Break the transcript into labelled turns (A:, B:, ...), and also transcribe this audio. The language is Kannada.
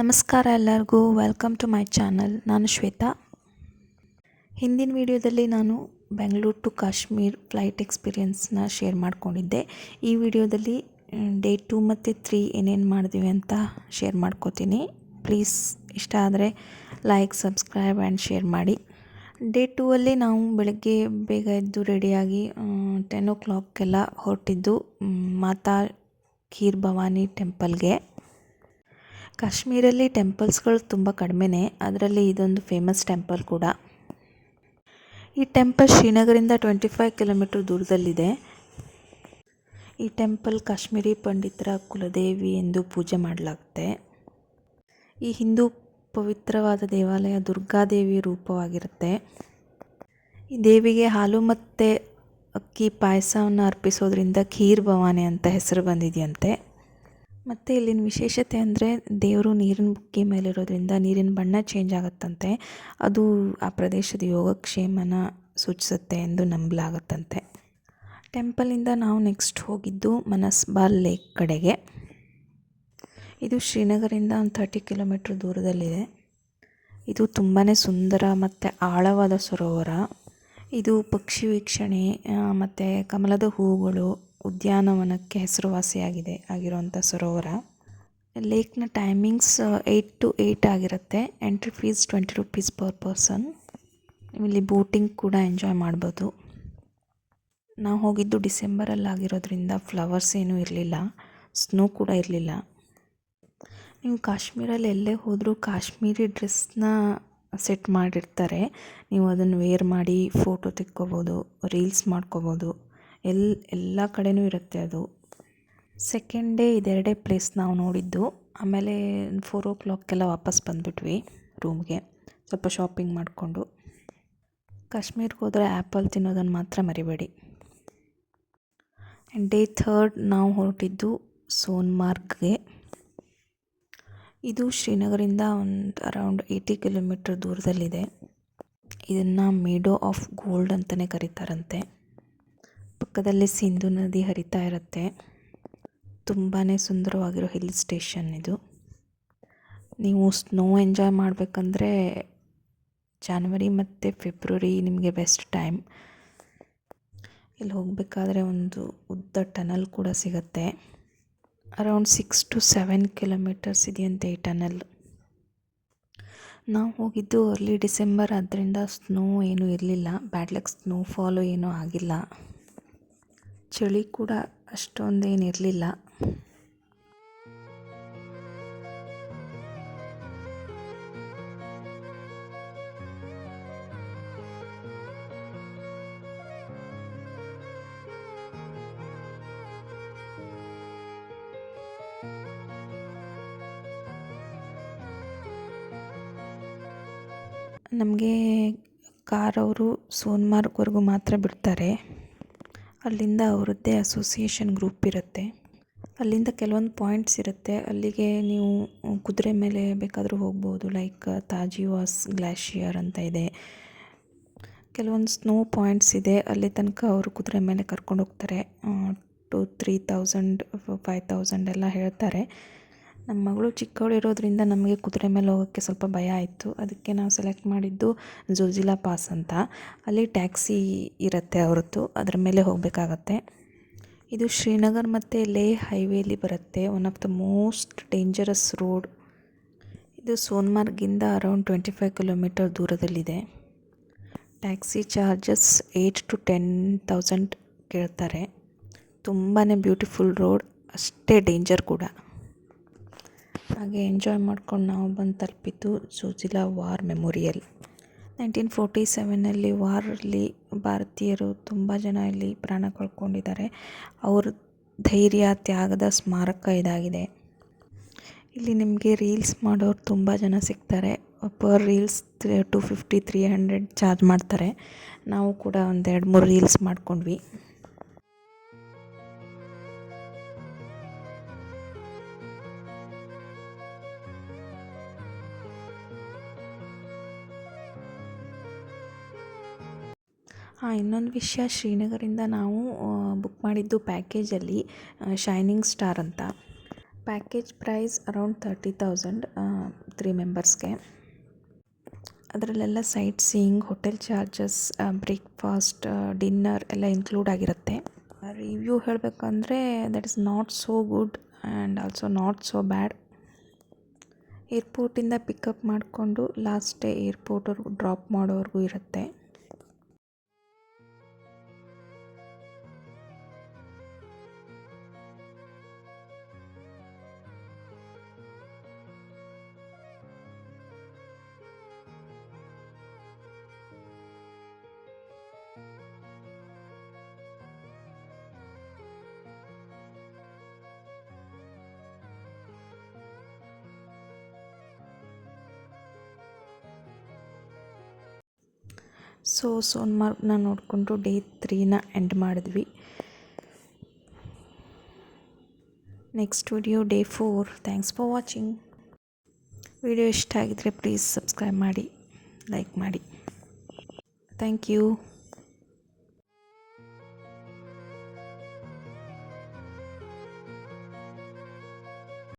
A: ನಮಸ್ಕಾರ ಎಲ್ಲರಿಗೂ. ವೆಲ್ಕಮ್ ಟು ಮೈ ಚಾನಲ್ ನಾನು ಶ್ವೇತಾ. ಹಿಂದಿನ ವಿಡಿಯೋದಲ್ಲಿ ನಾನು ಬೆಂಗಳೂರು ಟು ಕಾಶ್ಮೀರ್ ಫ್ಲೈಟ್ ಎಕ್ಸ್ಪೀರಿಯನ್ಸ್ನ ಶೇರ್ ಮಾಡ್ಕೊಂಡಿದ್ದೆ. ಈ ವಿಡಿಯೋದಲ್ಲಿ ಡೇ ಟೂ ಮತ್ತು ತ್ರೀ ಏನೇನು ಮಾಡಿದ್ವಿ ಅಂತ ಶೇರ್ ಮಾಡ್ಕೋತೀನಿ. ಪ್ಲೀಸ್ ಇಷ್ಟ ಆದರೆ ಲೈಕ್ ಸಬ್ಸ್ಕ್ರೈಬ್ ಆ್ಯಂಡ್ ಶೇರ್ ಮಾಡಿ. ಡೇ ಟೂ ಅಲ್ಲಿ ನಾವು ಬೆಳಗ್ಗೆ ಬೇಗ ಎದ್ದು ರೆಡಿಯಾಗಿ ಟೆನ್ ಓ ಕ್ಲಾಕ್ಗೆಲ್ಲ ಹೊರಟಿದ್ದು ಮಾತಾ ಖೀರ್ ಭವಾನಿ ಟೆಂಪಲ್ಗೆ ಕಾಶ್ಮೀರಲ್ಲಿ ಟೆಂಪಲ್ಸ್ಗಳು ತುಂಬ ಕಡಿಮೆನೇ, ಅದರಲ್ಲಿ ಇದೊಂದು ಫೇಮಸ್ ಟೆಂಪಲ್ ಕೂಡ. ಈ ಟೆಂಪಲ್ ಶ್ರೀನಗರಿಂದ ಟ್ವೆಂಟಿ ಫೈವ್ ಕಿಲೋಮೀಟರ್ ದೂರದಲ್ಲಿದೆ. ಈ ಟೆಂಪಲ್ ಕಾಶ್ಮೀರಿ ಪಂಡಿತರ ಕುಲದೇವಿ ಎಂದು ಪೂಜೆ ಮಾಡಲಾಗುತ್ತೆ. ಈ ಹಿಂದೂ ಪವಿತ್ರವಾದ ದೇವಾಲಯ ದುರ್ಗಾದೇವಿ ರೂಪವಾಗಿರುತ್ತೆ. ಈ ದೇವಿಗೆ ಹಾಲು ಮತ್ತು ಅಕ್ಕಿ ಪಾಯಸವನ್ನು ಅರ್ಪಿಸೋದ್ರಿಂದ ಖೀರ್ ಭವಾನಿ ಅಂತ ಹೆಸರು ಬಂದಿದೆಯಂತೆ. ಮತ್ತು ಇಲ್ಲಿನ ವಿಶೇಷತೆ ಅಂದರೆ ದೇವರು ನೀರಿನ ಬುಕ್ಕಿ ಮೇಲಿರೋದ್ರಿಂದ ನೀರಿನ ಬಣ್ಣ ಚೇಂಜ್ ಆಗುತ್ತಂತೆ. ಅದು ಆ ಪ್ರದೇಶದ ಯೋಗಕ್ಷೇಮನ ಸೂಚಿಸುತ್ತೆ ಎಂದು ನಂಬಲಾಗುತ್ತಂತೆ. ಟೆಂಪಲಿಂದ ನಾವು ನೆಕ್ಸ್ಟ್ ಹೋಗಿದ್ದು ಮನಸ್ಬಾಲ್ ಲೇಕ್ ಕಡೆಗೆ. ಇದು ಶ್ರೀನಗರಿಂದ ಒಂದು ತರ್ಟಿ ಕಿಲೋಮೀಟ್ರ್ ದೂರದಲ್ಲಿದೆ. ಇದು ತುಂಬಾ ಸುಂದರ ಮತ್ತು ಆಳವಾದ ಸರೋವರ. ಇದು ಪಕ್ಷಿ ವೀಕ್ಷಣೆ ಮತ್ತು ಕಮಲದ ಹೂವುಗಳು ಉದ್ಯಾನವನಕ್ಕೆ ಹೆಸರುವಾಸಿಯಾಗಿದೆ, ಆಗಿರುವಂಥ ಸರೋವರ. ಲೇಕ್ನ ಟೈಮಿಂಗ್ಸ್ ಏಯ್ಟ್ ಟು ಏಯ್ಟ್ ಆಗಿರುತ್ತೆ. Entry fees twenty rupees per person ಇಲ್ಲಿ ಬೋಟಿಂಗ್ ಕೂಡ ಎಂಜಾಯ್ ಮಾಡ್ಬೋದು. ನಾವು ಹೋಗಿದ್ದು ಡಿಸೆಂಬರಲ್ಲಿ ಆಗಿರೋದ್ರಿಂದ ಫ್ಲವರ್ಸ್ ಏನೂ ಇರಲಿಲ್ಲ ಸ್ನೋ ಕೂಡ ಇರಲಿಲ್ಲ. ನೀವು ಕಾಶ್ಮೀರಲ್ಲಿ ಎಲ್ಲೇ ಹೋದರೂ ಕಾಶ್ಮೀರಿ ಡ್ರೆಸ್ನ ಸೆಟ್ ಮಾಡಿರ್ತಾರೆ. ನೀವು ಅದನ್ನು ವೇರ್ ಮಾಡಿ ಫೋಟೋ ತೆಕ್ಕೋಬೋದು ರೀಲ್ಸ್ ಮಾಡ್ಕೋಬೋದು. ಎಲ್, ಎಲ್ಲ ಕಡೆಯೂ ಇರುತ್ತೆ ಅದು. ಸೆಕೆಂಡ್ ಡೇ ಇದೆರಡೇ ಪ್ಲೇಸ್ ನಾವು ನೋಡಿದ್ದು. ಆಮೇಲೆ ಫೋರ್ ಓ ಕ್ಲಾಕ್ಗೆಲ್ಲ ವಾಪಸ್ ಬಂದುಬಿಟ್ವಿ ರೂಮ್ಗೆ ಸ್ವಲ್ಪ ಶಾಪಿಂಗ್ ಮಾಡಿಕೊಂಡು. ಕಾಶ್ಮೀರ್ಗೆ ಹೋದರೆ ಆ್ಯಪಲ್ ತಿನ್ನೋದನ್ನು ಮಾತ್ರ ಮರಿಬೇಡಿ. ಆ್ಯಂಡ್ ಡೇ ಥರ್ಡ್ ನಾವು ಹೊರಟಿದ್ದು ಸೋನ್ಮಾರ್ಗ್ಗೆ. ಇದು ಶ್ರೀನಗರಿಂದ ಒಂದು ಅರೌಂಡ್ ಏಯ್ಟಿ ಕಿಲೋಮೀಟ್ರ್ ದೂರದಲ್ಲಿದೆ. ಇದನ್ನು ಮೇಡೋ ಆಫ್ ಗೋಲ್ಡ್ ಅಂತಲೇ ಕರೀತಾರಂತೆ. ಪಕ್ಕದಲ್ಲಿ ಸಿಂಧು ನದಿ ಹರಿತಾ ಇರುತ್ತೆ. ತುಂಬಾ ಸುಂದರವಾಗಿರೋ ಹಿಲ್ ಸ್ಟೇಷನ್ ಇದು. ನೀವು ಸ್ನೋ ಎಂಜಾಯ್ ಮಾಡಬೇಕಂದ್ರೆ ಜಾನ್ವರಿ ಮತ್ತು ಫೆಬ್ರವರಿ ನಿಮಗೆ ಬೆಸ್ಟ್ ಟೈಮ್. ಇಲ್ಲಿ ಹೋಗಬೇಕಾದ್ರೆ ಒಂದು ಉದ್ದ ಟನಲ್ ಕೂಡ ಸಿಗುತ್ತೆ. Around six to seven kilometres ಇದೆಯಂತೆ ಈ ಟನಲ್. ನಾವು ಹೋಗಿದ್ದು ಅರ್ಲಿ ಡಿಸೆಂಬರ್ ಆದ್ದರಿಂದ ಸ್ನೋ ಏನೂ ಇರಲಿಲ್ಲ. ಬ್ಯಾಡ್ ಲಕ್ ಸ್ನೋಫಾಲು ಏನೂ ಆಗಿಲ್ಲ. ಚಳಿ ಕೂಡ ಅಷ್ಟೊಂದೇನಿರಲಿಲ್ಲ. ನಮಗೆ ಕಾರವರು ಸೋನ್ಮಾರ್ಗ್ವರೆಗೂ ಮಾತ್ರ ಬಿಡ್ತಾರೆ. ಅಲ್ಲಿಂದ ಅವರದ್ದೇ ಅಸೋಸಿಯೇಷನ್ ಗ್ರೂಪ್ ಇರುತ್ತೆ. ಅಲ್ಲಿಂದ ಕೆಲವೊಂದು ಪಾಯಿಂಟ್ಸ್ ಇರುತ್ತೆ. ಅಲ್ಲಿಗೆ ನೀವು ಕುದುರೆ ಮೇಲೆ ಬೇಕಾದರೂ ಹೋಗ್ಬೋದು. ಲೈಕ್ ತಾಜಿವಾಸ್ ಗ್ಲಾಷಿಯರ್ ಅಂತ ಇದೆ. ಕೆಲವೊಂದು ಸ್ನೋ ಪಾಯಿಂಟ್ಸ್ ಇದೆ. ಅಲ್ಲಿ ತನಕ ಅವರು ಕುದುರೆ ಮೇಲೆ ಕರ್ಕೊಂಡು ಹೋಗ್ತಾರೆ. Two three thousand five thousand ಎಲ್ಲ ಹೇಳ್ತಾರೆ. ನಮ್ಮ ಮಗಳು ಚಿಕ್ಕವಳು ಇರೋದ್ರಿಂದ ನಮಗೆ ಕುದುರೆ ಮೇಲೆ ಹೋಗೋಕ್ಕೆ ಸ್ವಲ್ಪ ಭಯ ಆಯಿತು. ಅದಕ್ಕೆ ನಾವು ಸೆಲೆಕ್ಟ್ ಮಾಡಿದ್ದು ಜೋಜಿಲಾ ಪಾಸ್ ಅಂತ. ಅಲ್ಲಿ ಟ್ಯಾಕ್ಸಿ ಇರುತ್ತೆ ಅವ್ರದ್ದು ಅದರ ಮೇಲೆ ಹೋಗಬೇಕಾಗತ್ತೆ. ಇದು ಶ್ರೀನಗರ್ ಮತ್ತು ಲೇ ಹೈವೇಲಿ ಬರುತ್ತೆ one of the most dangerous road ಇದು ಸೋನ್ಮಾರ್ಗಿಂದ ಅರೌಂಡ್ ಟ್ವೆಂಟಿ ಫೈವ್ ಕಿಲೋಮೀಟರ್ ದೂರದಲ್ಲಿದೆ. Taxi charges eight to ten thousand ಕೇಳ್ತಾರೆ. ತುಂಬಾ ಬ್ಯೂಟಿಫುಲ್ ರೋಡ್ ಅಷ್ಟೇ ಡೇಂಜರ್ ಕೂಡ. ಹಾಗೆ ಎಂಜಾಯ್ ಮಾಡ್ಕೊಂಡು ನಾವು ಬಂದು ತಲುಪಿದ್ದು Zojila war memorial nineteen forty ಸೆವೆನಲ್ಲಿ ವಾರಲ್ಲಿ ಭಾರತೀಯರು ತುಂಬ ಜನ ಇಲ್ಲಿ ಪ್ರಾಣ ಕಳ್ಕೊಂಡಿದ್ದಾರೆ. ಅವ್ರ ಧೈರ್ಯ, ತ್ಯಾಗದ ಸ್ಮಾರಕ ಇದಾಗಿದೆ. ಇಲ್ಲಿ ನಿಮಗೆ ರೀಲ್ಸ್ ಮಾಡೋರು ತುಂಬ ಜನ ಸಿಗ್ತಾರೆ. Per reels two fifty three hundred charge ಮಾಡ್ತಾರೆ. ನಾವು ಕೂಡ ಒಂದೆರಡು ಮೂರು ರೀಲ್ಸ್ ಮಾಡ್ಕೊಂಡ್ವಿ. ಹಾಂ, ಇನ್ನೊಂದು ವಿಷಯ. ಶ್ರೀನಗರಿಂದ ನಾವು ಬುಕ್ ಮಾಡಿದ್ದು ಪ್ಯಾಕೇಜಲ್ಲಿ ಶೈನಿಂಗ್ ಸ್ಟಾರ್ ಅಂತ. Package price around thirty thousand three ಮೆಂಬರ್ಸ್ಗೆ ಅದರಲ್ಲೆಲ್ಲ sightseeing hotel charges breakfast dinner ಎಲ್ಲ ಇನ್ಕ್ಲೂಡ್ ಆಗಿರುತ್ತೆ. ರಿವ್ಯೂ ಹೇಳಬೇಕಂದ್ರೆ that is not so good and also not so bad ಏರ್ಪೋರ್ಟಿಂದ pickup ಮಾಡಿಕೊಂಡು ಲಾಸ್ಟ್ ಡೇ ಏರ್ಪೋರ್ಟ್ವರೆಗೂ ಡ್ರಾಪ್ ಮಾಡೋವರೆಗೂ ಇರುತ್ತೆ. ಸೊ ಸೋನ್ಮಾರ್ಗ್ನ ನೋಡಿಕೊಂಡು ಡೇ ತ್ರೀನ ಎಂಡ್ ಮಾಡಿದ್ವಿ. Next video day four thanks for watching video ಇಷ್ಟ ಆಗಿದ್ರೆ ಪ್ಲೀಸ್ ಸಬ್ಸ್ಕ್ರೈಬ್ ಮಾಡಿ ಲೈಕ್ ಮಾಡಿ. Thank you